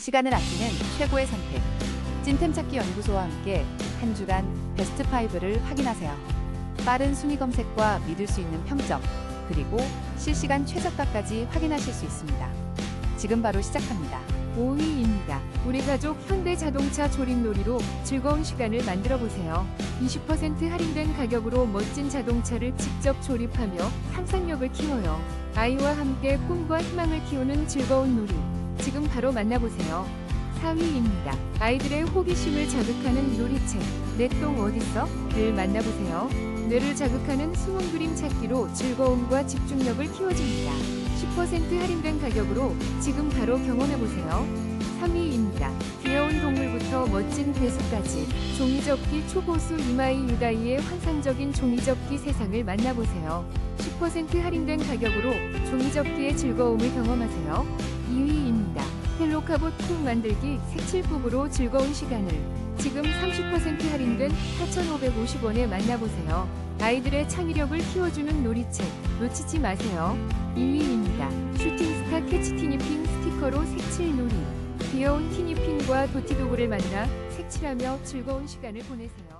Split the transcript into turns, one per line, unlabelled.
시간을 아끼는 최고의 선택. 찐템 찾기 연구소와 함께 한 주간 베스트 5를 확인하세요. 빠른 순위 검색과 믿을 수 있는 평점, 그리고 실시간 최저가까지 확인하실 수 있습니다. 지금 바로 시작합니다.
5위입니다. 우리 가족 현대 자동차 조립놀이로 즐거운 시간을 만들어 보세요. 20% 할인된 가격으로 멋진 자동차를 직접 조립하며 상상력을 키워요. 아이와 함께 꿈과 희망을 키우는 즐거운 놀이. 지금 바로 만나보세요. 4위입니다. 아이들의 호기심을 자극하는 놀이책. 내똥 어딨어?를 만나보세요. 뇌를 자극하는 숨은 그림 찾기로 즐거움과 집중력을 키워줍니다. 10% 할인된 가격으로 지금 바로 경험해보세요. 3위입니다. 귀여운 동물부터 멋진 괴수까지 종이접기 초고수 이마이 유다이의 환상적인 종이접기 세상을 만나보세요. 10% 할인된 가격으로 종이접기의 즐거움을 경험하세요. 2위입니다. 헬로 카봇 쿵 만들기 색칠북으로 즐거운 시간을 지금 30% 할인된 4,550원에 만나보세요. 아이들의 창의력을 키워주는 놀이책 놓치지 마세요. 2위입니다. 슈팅스타 캐치 티니핑 스티커로 색칠 놀이. 귀여운 티니핑과 도티도구를 만나 색칠하며 즐거운 시간을 보내세요.